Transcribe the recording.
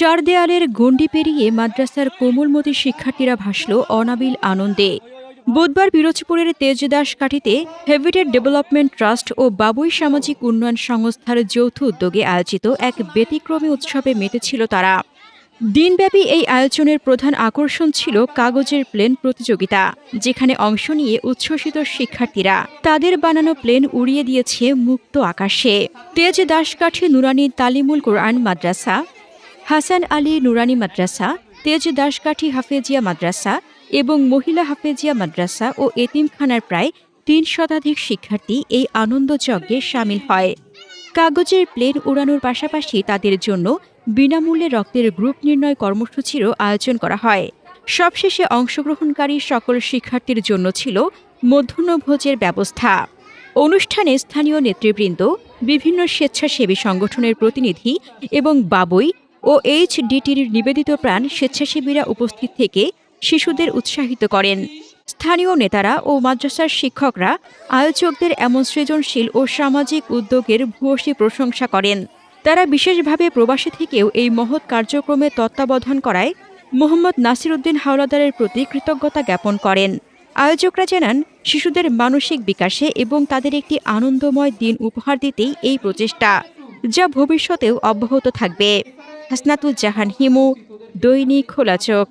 চার দেয়ালের গণ্ডি পেরিয়ে মাদ্রাসার কোমলমতি শিক্ষার্থীরা ভাসল অনাবিল আনন্দে। বুধবার পিরোজপুরের তেজদাস কাঠিতে হেভিটেড ডেভেলপমেন্ট ট্রাস্ট ও বাবুই সামাজিক উন্নয়ন সংস্থার যৌথ উদ্যোগে আয়োজিত এক ব্যতিক্রমী উৎসবে মেতেছিল তারা। দিনব্যাপী এই আয়োজনের প্রধান আকর্ষণ ছিল কাগজের প্লেন প্রতিযোগিতা, যেখানে অংশ নিয়ে উচ্ছ্বসিত শিক্ষার্থীরা তাদের বানানো প্লেন উড়িয়ে দিয়েছে মুক্ত আকাশে। তেজ দাসকাঠি নুরানি তালিমুল কোরআন মাদ্রাসা হাসান আলী নুরানি মাদ্রাসা, তেজ দাসকাঠি হাফেজিয়া মাদ্রাসা এবং মহিলা হাফেজিয়া মাদ্রাসা ও এতিমখানার প্রায় তিন শতাধিক শিক্ষার্থী এই আনন্দযজ্ঞে সামিল হয়। কাগজের প্লেন উড়ানোর পাশাপাশি তাদের জন্য বিনামূল্যে রক্তের গ্রুপ নির্ণয় কর্মসূচিরও আয়োজন করা হয়। সবশেষে অংশগ্রহণকারী সকল শিক্ষার্থীর জন্য ছিল মধ্যাহ্নভোজের ব্যবস্থা। অনুষ্ঠানে স্থানীয় নেতৃবৃন্দ, বিভিন্ন স্বেচ্ছাসেবী সংগঠনের প্রতিনিধি এবং বাবুই ও এইচডিটির নিবেদিত প্রাণ স্বেচ্ছাসেবীরা উপস্থিত থেকে শিশুদের উৎসাহিত করেন। স্থানীয় নেতারা ও মাদ্রাসার শিক্ষকরা আয়োজকদের এমন সৃজনশীল ও সামাজিক উদ্যোগের ভূয়সী প্রশংসা করেন। তারা বিশেষভাবে প্রবাসী থেকেও এই মহৎ কার্যক্রমে তত্ত্বাবধান করায় মোহাম্মদ নাসিরউদ্দিন হাওলাদারের প্রতি কৃতজ্ঞতা জ্ঞাপন করেন। আয়োজকরা জানান, শিশুদের মানসিক বিকাশে এবং তাদের একটি আনন্দময় দিন উপহার দিতেই এই প্রচেষ্টা। যা ভবিষ্যতেও অব্যাহত থাকবে। হাসনাতুজ্জাহান হিমু দৈনিক খোলা চোখ